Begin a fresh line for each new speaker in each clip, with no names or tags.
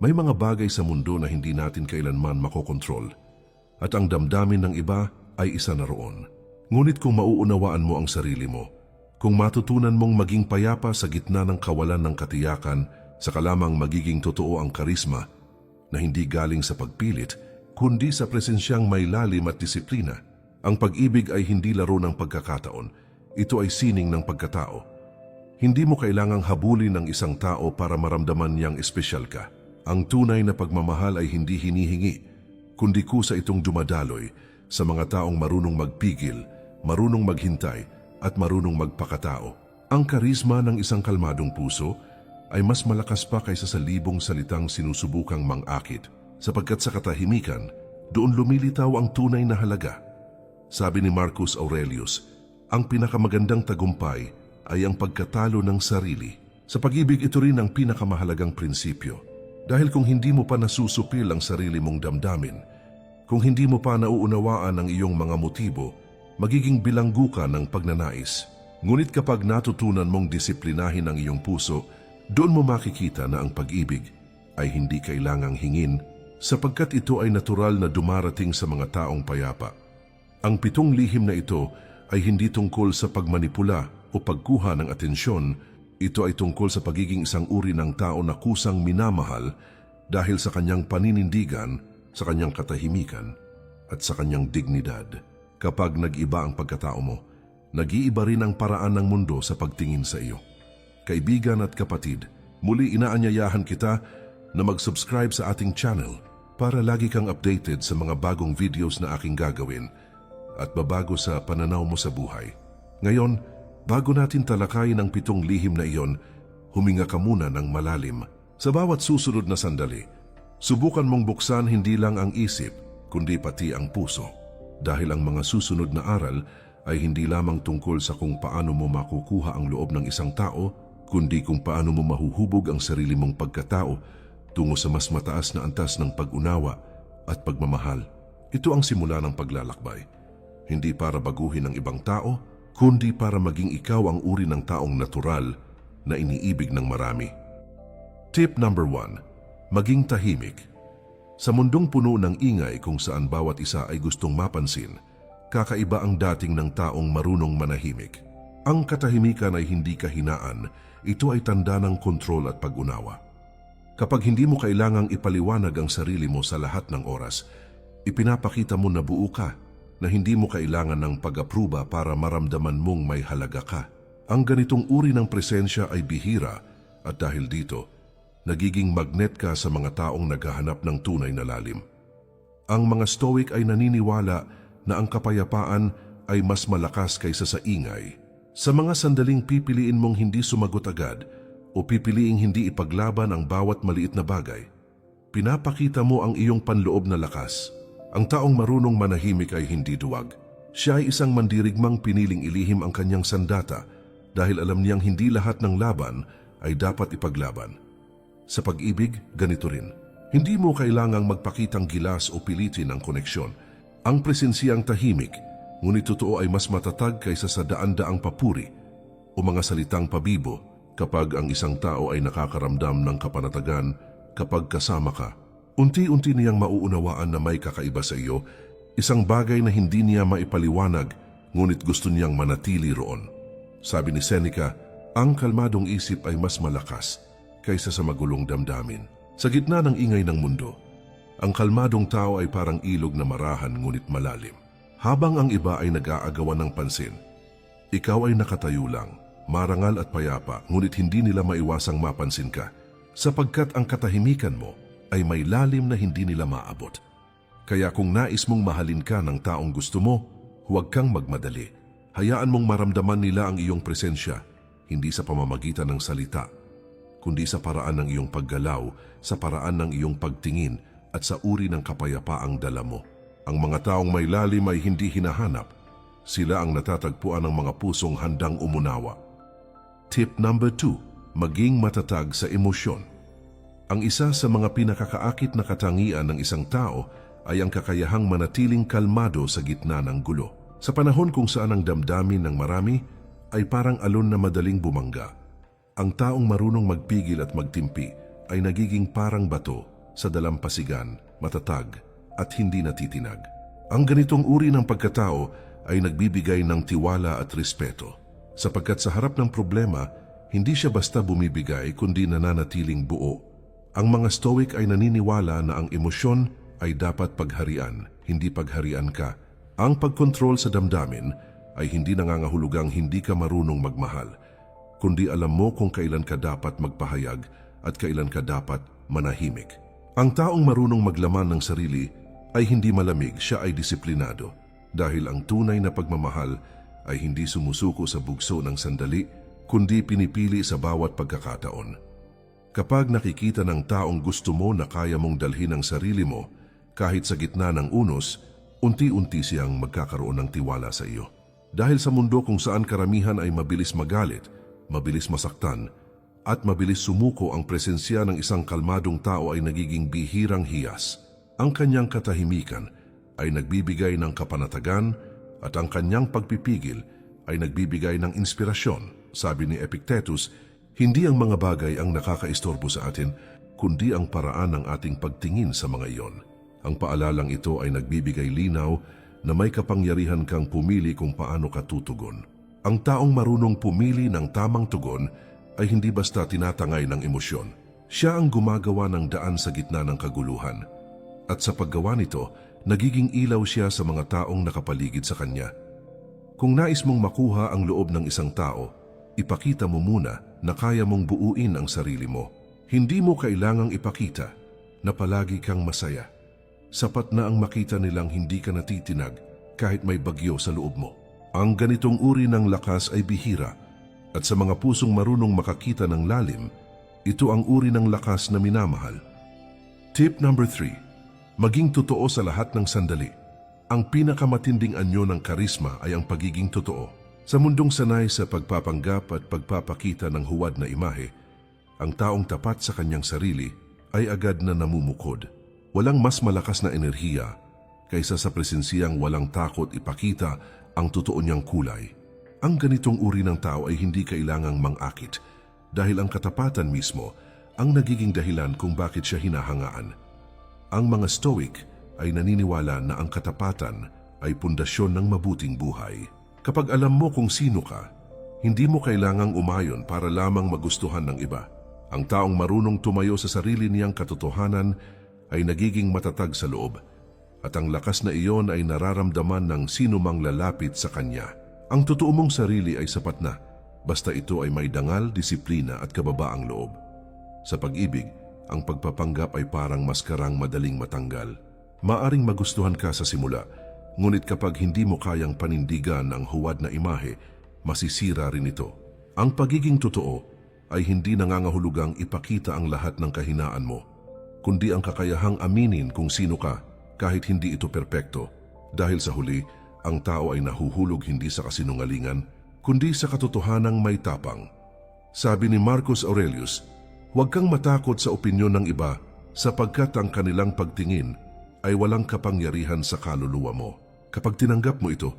May mga bagay sa mundo na hindi natin kailanman makokontrol. At ang damdamin ng iba ay isa na roon. Ngunit kung mauunawaan mo ang sarili mo, kung matutunan mong maging payapa sa gitna ng kawalan ng katiyakan, sa kalamang magiging totoo ang karisma na hindi galing sa pagpilit, kundi sa presensyang may lalim at disiplina. Ang pag-ibig ay hindi laro ng pagkakataon. Ito ay sining ng pagkatao. Hindi mo kailangang habulin ng isang tao para maramdaman niyang espesyal ka. Ang tunay na pagmamahal ay hindi hinihingi, kundi kusa itong dumadaloy sa mga taong marunong magpigil, marunong maghintay, at marunong magpakatao. Ang karisma ng isang kalmadong puso ay mas malakas pa kaysa sa libong salitang sinusubukang mang-akit, sapagkat sa katahimikan, doon lumilitaw ang tunay na halaga. Sabi ni Marcus Aurelius, ang pinakamagandang tagumpay ay ang pagkatalo ng sarili. Sa pag-ibig ito rin ang pinakamahalagang prinsipyo. Dahil kung hindi mo pa nasusupil ang sarili mong damdamin, kung hindi mo pa nauunawaan ang iyong mga motibo, magiging bilanggo ka ng pagnanais. Ngunit kapag natutunan mong disiplinahin ang iyong puso, doon mo makikita na ang pag-ibig ay hindi kailangang hingin sapagkat ito ay natural na dumarating sa mga taong payapa. Ang pitong lihim na ito ay hindi tungkol sa pagmanipula o pagkuha ng atensyon, ito ay tungkol sa pagiging isang uri ng tao na kusang minamahal dahil sa kanyang paninindigan, sa kanyang katahimikan, at sa kanyang dignidad. Kapag nag-iba ang pagkatao mo, nag-iiba rin ang paraan ng mundo sa pagtingin sa iyo. Kaibigan at kapatid, muli inaanyayahan kita na mag-subscribe sa ating channel para lagi kang updated sa mga bagong videos na aking gagawin at babago sa pananaw mo sa buhay. Ngayon, bago natin talakayin ang pitong lihim na iyon, huminga ka muna ng malalim. Sa bawat susunod na sandali, subukan mong buksan hindi lang ang isip, kundi pati ang puso. Dahil ang mga susunod na aral ay hindi lamang tungkol sa kung paano mo makukuha ang loob ng isang tao, kundi kung paano mo mahuhubog ang sarili mong pagkatao tungo sa mas mataas na antas ng pag-unawa at pagmamahal. Ito ang simula ng paglalakbay. Hindi para baguhin ang ibang tao, kundi para maging ikaw ang uri ng taong natural na iniibig ng marami. Tip number one, maging tahimik. Sa mundong puno ng ingay kung saan bawat isa ay gustong mapansin, kakaiba ang dating ng taong marunong manahimik. Ang katahimikan ay hindi kahinaan, ito ay tanda ng kontrol at pag-unawa. Kapag hindi mo kailangang ipaliwanag ang sarili mo sa lahat ng oras, ipinapakita mo na buo ka, na hindi mo kailangan ng pag-apruba para maramdaman mong may halaga ka. Ang ganitong uri ng presensya ay bihira at dahil dito, nagiging magnet ka sa mga taong naghahanap ng tunay na lalim. Ang mga stoic ay naniniwala na ang kapayapaan ay mas malakas kaysa sa ingay. Sa mga sandaling pipiliin mong hindi sumagot agad o pipiliing hindi ipaglaban ang bawat maliit na bagay, pinapakita mo ang iyong panloob na lakas. Ang taong marunong manahimik ay hindi duwag. Siya ay isang mandirigmang piniling ilihim ang kanyang sandata dahil alam niyang hindi lahat ng laban ay dapat ipaglaban. Sa pag-ibig, ganito rin. Hindi mo kailangang magpakitang gilas o pilitin ang koneksyon. Ang presensiyang tahimik, ngunit totoo ay mas matatag kaysa sa daan-daang papuri o mga salitang pabibo kapag ang isang tao ay nakakaramdam ng kapanatagan kapag kasama ka. Unti-unti niyang mauunawaan na may kakaiba sa iyo, isang bagay na hindi niya maipaliwanag ngunit gusto niyang manatili roon. Sabi ni Seneca, ang kalmadong isip ay mas malakas kaysa sa magulong damdamin. Sa gitna ng ingay ng mundo, ang kalmadong tao ay parang ilog na marahan ngunit malalim. Habang ang iba ay nag-aagawan ng pansin, ikaw ay nakatayo lang, marangal at payapa, ngunit hindi nila maiwasang mapansin ka, sapagkat ang katahimikan mo ay may lalim na hindi nila maabot. Kaya kung nais mong mahalin ka ng taong gusto mo, huwag kang magmadali. Hayaan mong maramdaman nila ang iyong presensya, hindi sa pamamagitan ng salita, kundi sa paraan ng iyong paggalaw, sa paraan ng iyong pagtingin at sa uri ng kapayapaang dala mo. Ang mga taong may lalim ay hindi hinahanap. Sila ang natatagpuan ng mga pusong handang umunawa. Tip number 2. Maging matatag sa emosyon. Ang isa sa mga pinakakaakit na katangian ng isang tao ay ang kakayahang manatiling kalmado sa gitna ng gulo. Sa panahon kung saan ang damdamin ng marami ay parang alon na madaling bumangga. Ang taong marunong magpigil at magtimpi ay nagiging parang bato sa dalampasigan, matatag at hindi natitinag. Ang ganitong uri ng pagkatao ay nagbibigay ng tiwala at respeto sapagkat sa harap ng problema, hindi siya basta bumibigay kundi nananatiling buo. Ang mga stoic ay naniniwala na ang emosyon ay dapat pagharian, hindi pagharian ka. Ang pagkontrol sa damdamin ay hindi nangangahulugang hindi ka marunong magmahal, kundi alam mo kung kailan ka dapat magpahayag at kailan ka dapat manahimik. Ang taong marunong maglaman ng sarili ay hindi malamig, siya ay disiplinado. Dahil ang tunay na pagmamahal ay hindi sumusuko sa bugso ng sandali, kundi pinipili sa bawat pagkakataon. Kapag nakikita ng taong gusto mo na kaya mong dalhin ang sarili mo, kahit sa gitna ng unos, unti-unti siyang magkakaroon ng tiwala sa iyo. Dahil sa mundo kung saan karamihan ay mabilis magalit, mabilis masaktan, at mabilis sumuko ang presensya ng isang kalmadong tao ay nagiging bihirang hiyas. Ang kanyang katahimikan ay nagbibigay ng kapanatagan at ang kanyang pagpipigil ay nagbibigay ng inspirasyon. Sabi ni Epictetus, hindi ang mga bagay ang nakakaistorbo sa atin, kundi ang paraan ng ating pagtingin sa mga iyon. Ang paalalang ito ay nagbibigay linaw na may kapangyarihan kang pumili kung paano ka tutugon. Ang taong marunong pumili ng tamang tugon ay hindi basta tinatangay ng emosyon. Siya ang gumagawa ng daan sa gitna ng kaguluhan. At sa paggawa nito, nagiging ilaw siya sa mga taong nakapaligid sa kanya. Kung nais mong makuha ang loob ng isang tao, ipakita mo muna na kaya mong buuin ang sarili mo. Hindi mo kailangang ipakita na palagi kang masaya. Sapat na ang makita nilang hindi ka natitinag kahit may bagyo sa loob mo. Ang ganitong uri ng lakas ay bihira at sa mga pusong marunong makakita ng lalim, ito ang uri ng lakas na minamahal. Tip number 3. Maging totoo sa lahat ng sandali. Ang pinakamatinding anyo ng karisma ay ang pagiging totoo. Sa mundong sanay sa pagpapanggap at pagpapakita ng huwad na imahe, ang taong tapat sa kanyang sarili ay agad na namumukod. Walang mas malakas na enerhiya kaysa sa presensiyang walang takot ipakita ang totoo niyang kulay. Ang ganitong uri ng tao ay hindi kailangang mangakit dahil ang katapatan mismo ang nagiging dahilan kung bakit siya hinahangaan. Ang mga stoic ay naniniwala na ang katapatan ay pundasyon ng mabuting buhay. Kapag alam mo kung sino ka, hindi mo kailangang umayon para lamang magustuhan ng iba. Ang taong marunong tumayo sa sarili niyang katotohanan ay nagiging matatag sa loob at ang lakas na iyon ay nararamdaman ng sino mang lalapit sa kanya. Ang totoo mong sarili ay sapat na, basta ito ay may dangal, disiplina at kababaang loob. Sa pag-ibig, ang pagpapanggap ay parang maskarang madaling matanggal. Maaring magustuhan ka sa simula, ngunit kapag hindi mo kayang panindigan ang huwad na imahe, masisira rin ito. Ang pagiging totoo ay hindi nangangahulugang ipakita ang lahat ng kahinaan mo, kundi ang kakayahang aminin kung sino ka kahit hindi ito perpekto. Dahil sa huli, ang tao ay nahuhulog hindi sa kasinungalingan, kundi sa katotohanang may tapang. Sabi ni Marcus Aurelius, huwag kang matakot sa opinyon ng iba sapagkat ang kanilang pagtingin ay walang kapangyarihan sa kaluluwa mo. Kapag tinanggap mo ito,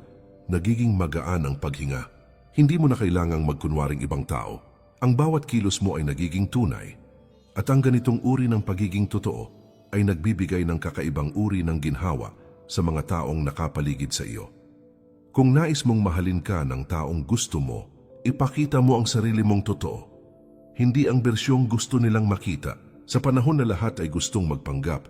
nagiging magaan ang paghinga. Hindi mo na kailangang magkunwaring ibang tao. Ang bawat kilos mo ay nagiging tunay. At ang ganitong uri ng pagiging totoo ay nagbibigay ng kakaibang uri ng ginhawa sa mga taong nakapaligid sa iyo. Kung nais mong mahalin ka ng taong gusto mo, ipakita mo ang sarili mong totoo. Hindi ang bersyong gusto nilang makita. Sa panahon na lahat ay gustong magpanggap,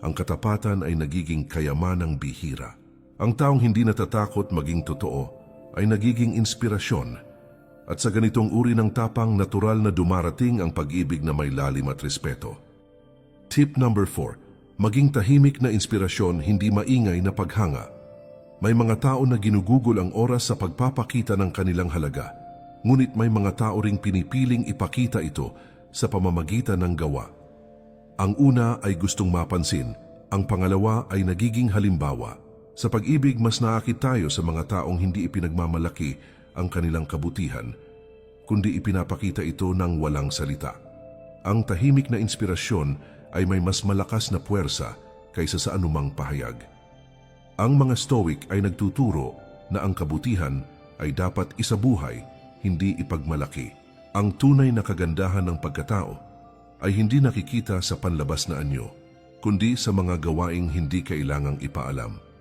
ang katapatan ay nagiging kayamanang bihira. Ang taong hindi natatakot maging totoo ay nagiging inspirasyon. At sa ganitong uri ng tapang, natural na dumarating ang pag-ibig na may lalim at respeto. Tip number 4. Maging tahimik na inspirasyon, hindi maingay na paghanga. May mga tao na ginugugol ang oras sa pagpapakita ng kanilang halaga. Ngunit may mga tao ring pinipiling ipakita ito sa pamamagitan ng gawa. Ang una ay gustong mapansin, ang pangalawa ay nagiging halimbawa. Sa pag-ibig, mas naakit tayo sa mga taong hindi ipinagmamalaki ang kanilang kabutihan, kundi ipinapakita ito ng walang salita. Ang tahimik na inspirasyon ay may mas malakas na puwersa kaysa sa anumang pahayag. Ang mga stoic ay nagtuturo na ang kabutihan ay dapat isabuhay, hindi ipagmalaki. Ang tunay na kagandahan ng pagkatao ay hindi nakikita sa panlabas na anyo, kundi sa mga gawaing hindi kailangang ipaalam.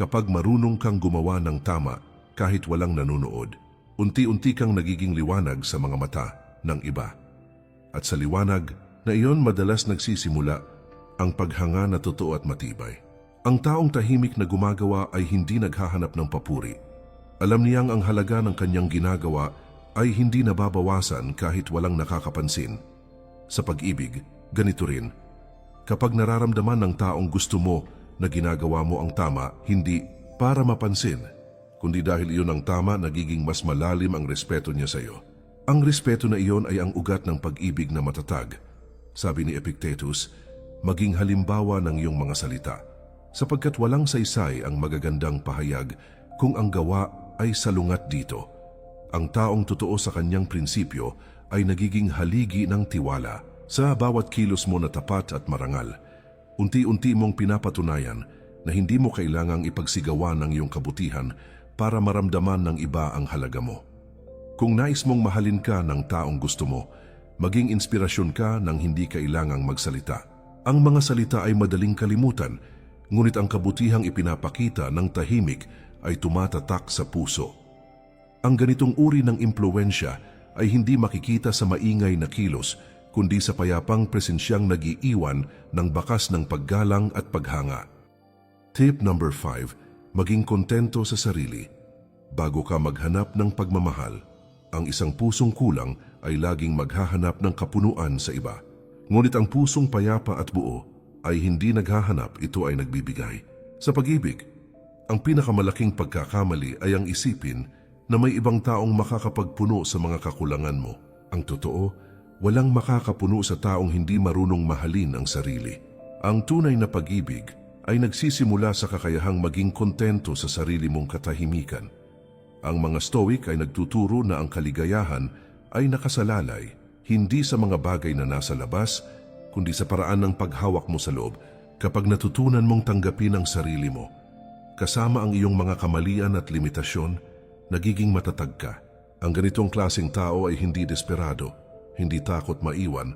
Kapag marunong kang gumawa ng tama kahit walang nanonood, unti-unti kang nagiging liwanag sa mga mata ng iba. At sa liwanag na iyon madalas nagsisimula ang paghanga na totoo at matibay. Ang taong tahimik na gumagawa ay hindi naghahanap ng papuri. Alam niyang ang halaga ng kanyang ginagawa ay hindi nababawasan kahit walang nakakapansin. Sa pag-ibig, ganito rin. Kapag nararamdaman ng taong gusto mo na ginagawa mo ang tama, hindi para mapansin, kundi dahil iyon ang tama, nagiging mas malalim ang respeto niya sa iyo. Ang respeto na iyon ay ang ugat ng pag-ibig na matatag. Sabi ni Epictetus, maging halimbawa ng iyong mga salita, sapagkat walang saysay ang magagandang pahayag kung ang gawa ay salungat dito. Ang taong totoo sa kanyang prinsipyo ay nagiging haligi ng tiwala. Sa bawat kilos mo na tapat at marangal, unti-unti mong pinapatunayan na hindi mo kailangang ipagsigawan ng iyong kabutihan para maramdaman ng iba ang halaga mo. Kung nais mong mahalin ka ng taong gusto mo, maging inspirasyon ka ng hindi kailangang magsalita. Ang mga salita ay madaling kalimutan, ngunit ang kabutihang ipinapakita ng tahimik ay tumatatak sa puso. Ang ganitong uri ng impluensya ay hindi makikita sa maingay na kilos, kundi sa payapang presensyang nagiiwan ng bakas ng paggalang at paghanga. Tip number 5. Maging kontento sa sarili. Bago ka maghanap ng pagmamahal, ang isang pusong kulang ay laging maghahanap ng kapunuan sa iba. Ngunit ang pusong payapa at buo ay hindi naghahanap, ito ay nagbibigay. Sa pag-ibig, ang pinakamalaking pagkakamali ay ang isipin na may ibang taong makakapagpuno sa mga kakulangan mo. Ang totoo, walang makakapuno sa taong hindi marunong mahalin ang sarili. Ang tunay na pag-ibig ay nagsisimula sa kakayahang maging kontento sa sarili mong katahimikan. Ang mga stoic ay nagtuturo na ang kaligayahan ay nakasalalay hindi sa mga bagay na nasa labas, kundi sa paraan ng paghawak mo sa loob kapag natutunan mong tanggapin ang sarili mo. Kasama ang iyong mga kamalian at limitasyon, nagiging matatag ka. Ang ganitong klasing tao ay hindi desperado, hindi takot maiwan,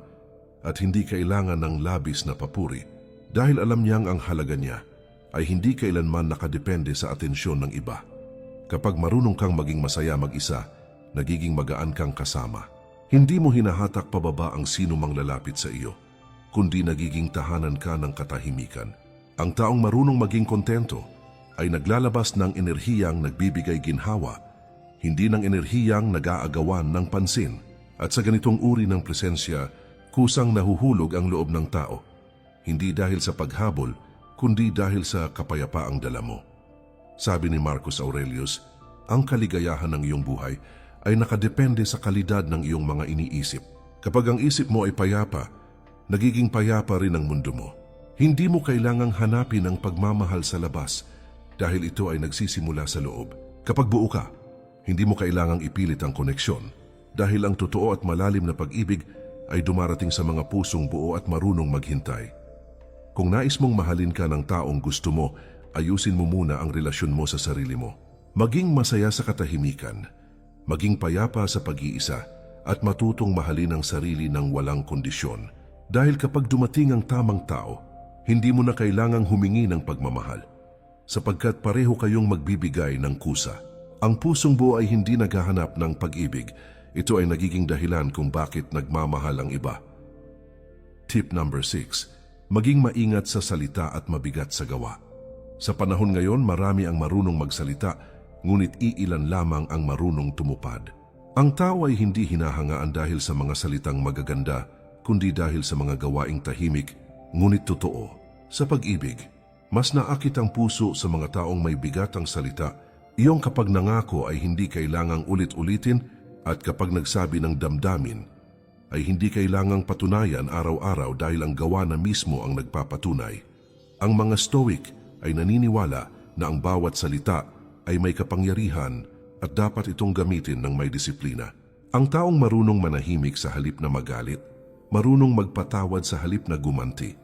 at hindi kailangan ng labis na papuri dahil alam niyang ang halaga niya ay hindi kailanman nakadepende sa atensyon ng iba. Kapag marunong kang maging masaya mag-isa, nagiging magaan kang kasama. Hindi mo hinahatak pababa ang sino mang lalapit sa iyo, kundi nagiging tahanan ka ng katahimikan. Ang taong marunong maging kontento ay naglalabas ng enerhiyang nagbibigay ginhawa, hindi ng enerhiyang nag-aagawan ng pansin. At sa ganitong uri ng presensya, kusang nahuhulog ang loob ng tao. Hindi dahil sa paghabol, kundi dahil sa kapayapaang dala mo. Sabi ni Marcus Aurelius, ang kaligayahan ng iyong buhay ay nakadepende sa kalidad ng iyong mga iniisip. Kapag ang isip mo ay payapa, nagiging payapa rin ang mundo mo. Hindi mo kailangang hanapin ang pagmamahal sa labas dahil ito ay nagsisimula sa loob. Kapag buo ka, hindi mo kailangang ipilit ang koneksyon dahil ang totoo at malalim na pag-ibig ay dumarating sa mga pusong buo at marunong maghintay. Kung nais mong mahalin ka ng taong gusto mo, ayusin mo muna ang relasyon mo sa sarili mo. Maging masaya sa katahimikan, maging payapa sa pag-iisa, at matutong mahalin ang sarili ng walang kondisyon. Dahil kapag dumating ang tamang tao, hindi mo na kailangang humingi ng pagmamahal, sapagkat pareho kayong magbibigay ng kusa. Ang pusong buo ay hindi naghahanap ng pag-ibig, ito ay nagiging dahilan kung bakit nagmamahal ang iba. Tip number 6. Maging maingat sa salita at mabigat sa gawa. Sa panahon ngayon, marami ang marunong magsalita, ngunit iilan lamang ang marunong tumupad. Ang tao ay hindi hinahangaan dahil sa mga salitang magaganda, kundi dahil sa mga gawaing tahimik, ngunit totoo. Sa pag-ibig, mas naakit ang puso sa mga taong may bigat ang salita, iyong kapag nangako ay hindi kailangang ulit-ulitin at kapag nagsabi ng damdamin, ay hindi kailangang patunayan araw-araw dahil ang gawa na mismo ang nagpapatunay. Ang mga stoic ay naniniwala na ang bawat salita ay may kapangyarihan at dapat itong gamitin ng may disiplina. Ang taong marunong manahimik sa halip na magalit, marunong magpatawad sa halip na gumanti,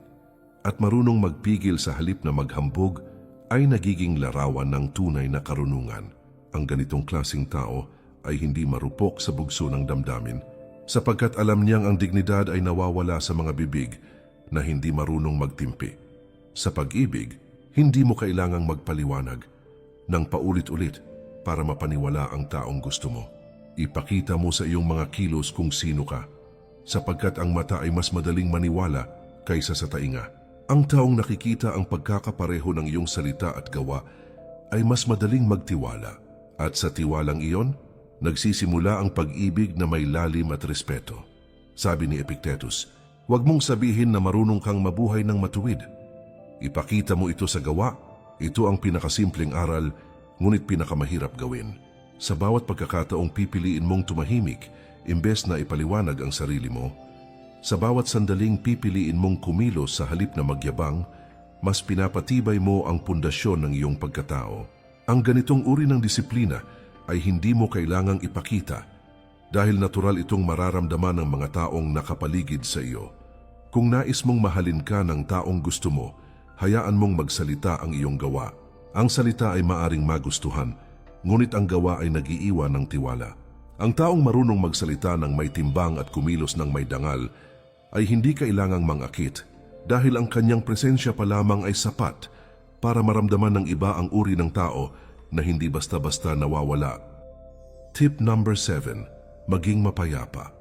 at marunong magpigil sa halip na maghambog ay nagiging larawan ng tunay na karunungan. Ang ganitong klasing tao ay hindi marupok sa bugso ng damdamin sapagkat alam niyang ang dignidad ay nawawala sa mga bibig na hindi marunong magtimpi. Sa pag-ibig, hindi mo kailangang magpaliwanag ng paulit-ulit para mapaniwala ang taong gusto mo. Ipakita mo sa iyong mga kilos kung sino ka, sapagkat ang mata ay mas madaling maniwala kaysa sa tainga. Ang taong nakikita ang pagkakapareho ng iyong salita at gawa ay mas madaling magtiwala. At sa tiwalang iyon, nagsisimula ang pag-ibig na may lalim at respeto. Sabi ni Epictetus, huwag mong sabihin na marunong kang mabuhay ng matuwid. Ipakita mo ito sa gawa. Ito ang pinakasimpleng aral, ngunit pinakamahirap gawin. Sa bawat pagkakataong pipiliin mong tumahimik, imbes na ipaliwanag ang sarili mo, sa bawat sandaling pipiliin mong kumilos sa halip na magyabang, mas pinapatibay mo ang pundasyon ng iyong pagkatao. Ang ganitong uri ng disiplina ay hindi mo kailangang ipakita dahil natural itong mararamdaman ng mga taong nakapaligid sa iyo. Kung nais mong mahalin ka ng taong gusto mo, hayaan mong magsalita ang iyong gawa. Ang salita ay maaring magustuhan, ngunit ang gawa ay nagiiwan ng tiwala. Ang taong marunong magsalita ng may timbang at kumilos ng may dangal ay hindi kailangang mangakit dahil ang kanyang presensya pa lamang ay sapat para maramdaman ng iba ang uri ng tao na hindi basta-basta nawawala. Tip number 7. Maging mapayapa.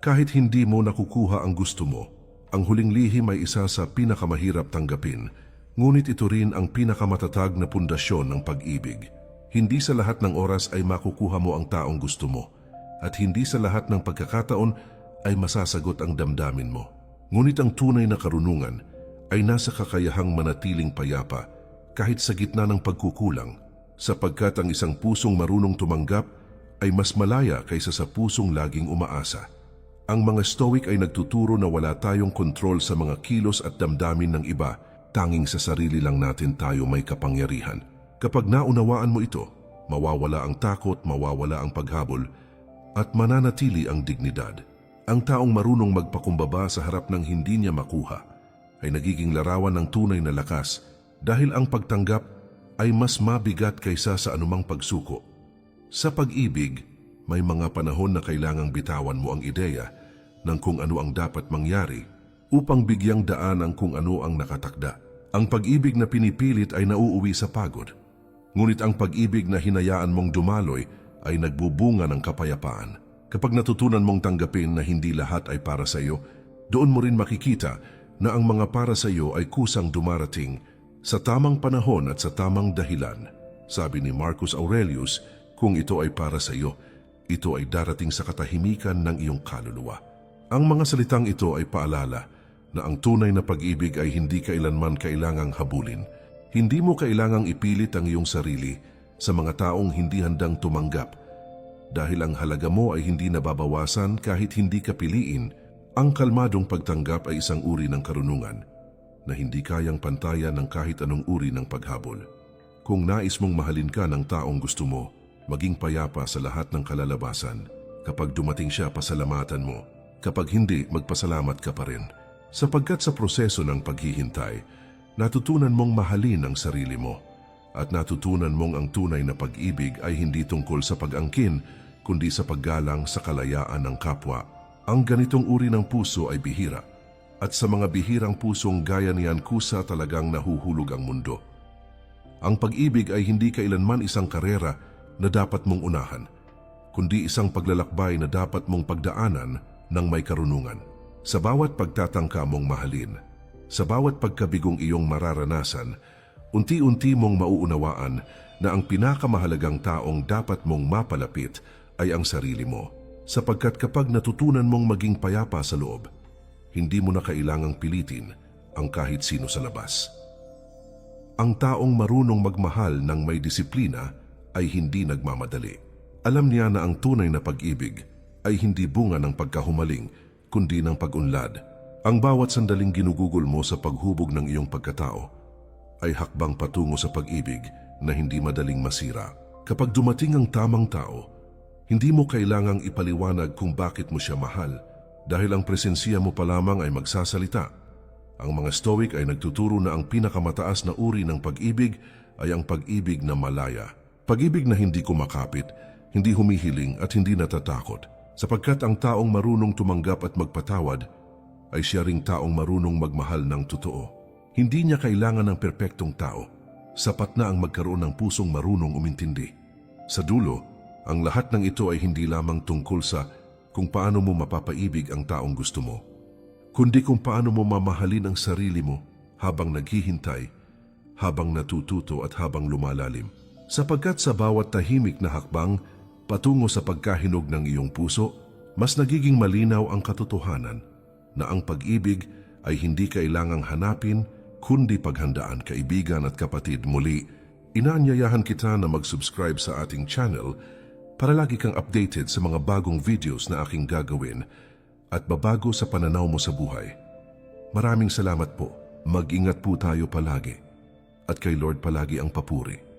Kahit hindi mo nakukuha ang gusto mo, ang huling lihim ay isa sa pinakamahirap tanggapin, ngunit ito rin ang pinakamatatag na pundasyon ng pag-ibig. Hindi sa lahat ng oras ay makukuha mo ang taong gusto mo, at hindi sa lahat ng pagkakataon ay masasagot ang damdamin mo. Ngunit ang tunay na karunungan ay nasa kakayahang manatiling payapa kahit sa gitna ng pagkukulang, sapagkat ang isang pusong marunong tumanggap ay mas malaya kaysa sa pusong laging umaasa. Ang mga stoic ay nagtuturo na wala tayong kontrol sa mga kilos at damdamin ng iba, tanging sa sarili lang natin tayo may kapangyarihan. Kapag naunawaan mo ito, mawawala ang takot, mawawala ang paghabol, at mananatili ang dignidad. Ang taong marunong magpakumbaba sa harap ng hindi niya makuha ay nagiging larawan ng tunay na lakas dahil ang pagtanggap ay mas mabigat kaysa sa anumang pagsuko. Sa pag-ibig, may mga panahon na kailangang bitawan mo ang ideya ng kung ano ang dapat mangyari upang bigyang daan ang kung ano ang nakatakda. Ang pag-ibig na pinipilit ay nauuwi sa pagod. Ngunit ang pag-ibig na hinayaan mong dumaloy ay nagbubunga ng kapayapaan. Kapag natutunan mong tanggapin na hindi lahat ay para sa iyo, doon mo rin makikita na ang mga para sa iyo ay kusang dumarating sa tamang panahon at sa tamang dahilan. Sabi ni Marcus Aurelius, kung ito ay para sa iyo, ito ay darating sa katahimikan ng iyong kaluluwa. Ang mga salitang ito ay paalala na ang tunay na pag-ibig ay hindi kailanman kailangang habulin. Hindi mo kailangang ipilit ang iyong sarili sa mga taong hindi handang tumanggap dahil ang halaga mo ay hindi nababawasan kahit hindi ka piliin, ang kalmadong pagtanggap ay isang uri ng karunungan na hindi kayang pantayan ng kahit anong uri ng paghabol. Kung nais mong mahalin ka ng taong gusto mo, maging payapa sa lahat ng kalalabasan. Kapag dumating siya, pasalamatan mo. Kapag hindi, magpasalamat ka pa rin. Sapagkat sa proseso ng paghihintay, natutunan mong mahalin ang sarili mo at natutunan mong ang tunay na pag-ibig ay hindi tungkol sa pag-angkin kundi sa paggalang sa kalayaan ng kapwa. Ang ganitong uri ng puso ay bihira, at sa mga bihirang pusong gaya niyan kusa talagang nahuhulog ang mundo. Ang pag-ibig ay hindi kailanman isang karera na dapat mong unahan, kundi isang paglalakbay na dapat mong pagdaanan ng may karunungan. Sa bawat pagtatangka mong mahalin, sa bawat pagkabigong iyong mararanasan, unti-unti mong mauunawaan na ang pinakamahalagang taong dapat mong mapalapit ay ang sarili mo. Sapagkat kapag natutunan mong maging payapa sa loob, hindi mo na kailangang pilitin ang kahit sino sa labas. Ang taong marunong magmahal ng may disiplina ay hindi nagmamadali. Alam niya na ang tunay na pag-ibig ay hindi bunga ng pagkahumaling, kundi ng pag-unlad. Ang bawat sandaling ginugugol mo sa paghubog ng iyong pagkatao ay hakbang patungo sa pag-ibig na hindi madaling masira. Kapag dumating ang tamang tao, hindi mo kailangang ipaliwanag kung bakit mo siya mahal dahil ang presensya mo pa lamang ay magsasalita. Ang mga Stoic ay nagtuturo na ang pinakamataas na uri ng pag-ibig ay ang pag-ibig na malaya. Pag-ibig na hindi kumakapit, hindi humihiling at hindi natatakot. sapagkat ang taong marunong tumanggap at magpatawad ay siya ring taong marunong magmahal ng totoo. Hindi niya kailangan ng perpektong tao. Sapat na ang magkaroon ng pusong marunong umintindi. Sa dulo, ang lahat ng ito ay hindi lamang tungkol sa kung paano mo mapapaibig ang taong gusto mo, kundi kung paano mo mamahalin ang sarili mo habang naghihintay, habang natututo at habang lumalalim. Sapagkat sa bawat tahimik na hakbang patungo sa pagkahinog ng iyong puso, mas nagiging malinaw ang katotohanan na ang pag-ibig ay hindi kailangang hanapin kundi paghandaan kaibigan at kapatid muli. Inaanyayahan kita na mag-subscribe sa ating channel para lagi kang updated sa mga bagong videos na aking gagawin at babago sa pananaw mo sa buhay. Maraming salamat po. Mag-ingat po tayo palagi. At kay Lord palagi ang papuri.